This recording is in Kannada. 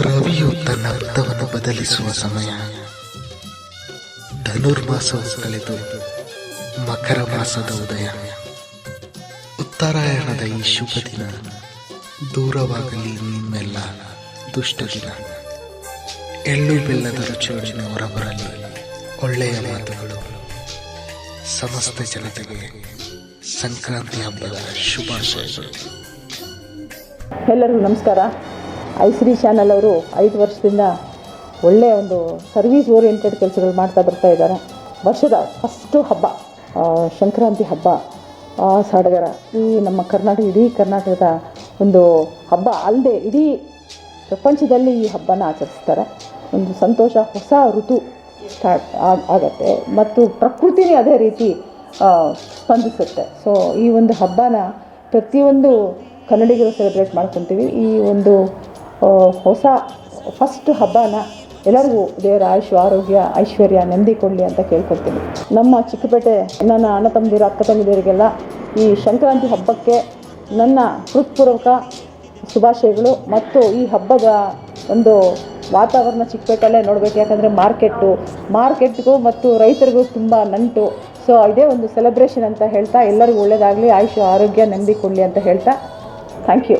ರವಿಯು ತನ್ನ ಅರ್ಥವನ್ನು ಬದಲಿಸುವ ಸಮಯ. ಧನುರ್ಮಾಸವು ಕಳೆದು ಮಕರ ಮಾಸದ ಉದಯ. ಉತ್ತರಾಯಣದ ಈ ಶುಭ ದಿನ ದೂರವಾಗಲಿ ನಿಮ್ಮೆಲ್ಲ ದುಷ್ಟ ದಿನ. ಎಳ್ಳು ಬೆಲ್ಲದ ರುಚಿಯೊಡನೆ ಹೊರಬರಲಿ ಒಳ್ಳೆಯ ಮಾತುಗಳು. ಸಮಸ್ತ ಜನತೆಗೆ ಸಂಕ್ರಾಂತಿ ಹಬ್ಬದ ಶುಭಾಶಯಗಳು. ಎಲ್ಲರಿಗೂ ನಮಸ್ಕಾರ. ಐಶ್ರೀ ಚಾನಲ್ ಅವರು ಐದು ವರ್ಷದಿಂದ ಒಳ್ಳೆಯ ಒಂದು ಸರ್ವಿಸ್ ಓರಿಯೆಂಟೆಡ್ ಕೆಲಸಗಳು ಮಾಡ್ತಾ ಬರ್ತಾ ಇದ್ದಾರೆ. ವರ್ಷದ ಫಸ್ಟು ಹಬ್ಬ ಸಂಕ್ರಾಂತಿ ಹಬ್ಬ ಸಡಗರ. ಈ ನಮ್ಮ ಕರ್ನಾಟಕ, ಇಡೀ ಕರ್ನಾಟಕದ ಒಂದು ಹಬ್ಬ ಅಲ್ಲದೆ ಇಡೀ ಪ್ರಪಂಚದಲ್ಲಿ ಈ ಹಬ್ಬನ ಆಚರಿಸ್ತಾರೆ. ಒಂದು ಸಂತೋಷ, ಹೊಸ ಋತು ಸ್ಟಾರ್ಟ್ ಆಗತ್ತೆ ಮತ್ತು ಪ್ರಕೃತಿನೇ ಅದೇ ರೀತಿ ಸ್ಪಂದಿಸುತ್ತೆ. ಸೊ ಈ ಒಂದು ಹಬ್ಬನ ಪ್ರತಿಯೊಂದು ಕನ್ನಡಿಗರು ಸೆಲೆಬ್ರೇಟ್ ಮಾಡ್ಕೊತೀವಿ. ಈ ಒಂದು ಹೊಸ ಫಸ್ಟ್ ಹಬ್ಬನ ಎಲ್ಲರಿಗೂ ದೇವರ ಆಯುಷ್, ಆರೋಗ್ಯ, ಐಶ್ವರ್ಯ ನೆಮ್ಮದಿ ಕೊಡಲಿ ಅಂತ ಕೇಳ್ಕೊಳ್ತೀನಿ. ನಮ್ಮ ಚಿಕ್ಕಪೇಟೆ, ನನ್ನ ಅಣ್ಣ ತಮ್ಮದಿರ, ಅಕ್ಕ ತಂಗಿದಿರಿಗೆಲ್ಲ ಈ ಸಂಕ್ರಾಂತಿ ಹಬ್ಬಕ್ಕೆ ನನ್ನ ಹೃತ್ಪೂರ್ವಕ ಶುಭಾಶಯಗಳು ಮತ್ತು ಈ ಹಬ್ಬದ ಒಂದು ವಾತಾವರಣ ಚಿಕ್ಕಪೇಟೆಯಲ್ಲೇ ನೋಡಬೇಕು. ಯಾಕಂದರೆ ಮಾರ್ಕೆಟ್ಟು, ಮಾರ್ಕೆಟ್ಗೂ ಮತ್ತು ರೈತರಿಗೂ ತುಂಬ ನಂಟು. ಸೊ ಇದೇ ಒಂದು ಸೆಲೆಬ್ರೇಷನ್ ಅಂತ ಹೇಳ್ತಾ ಎಲ್ಲರಿಗೂ ಒಳ್ಳೆಯದಾಗಲಿ ಆಯುಷ್, ಆರೋಗ್ಯ ನೆಮ್ಮದಿ ಕೊಡಲಿ ಅಂತ ಹೇಳ್ತಾ ಥ್ಯಾಂಕ್ ಯು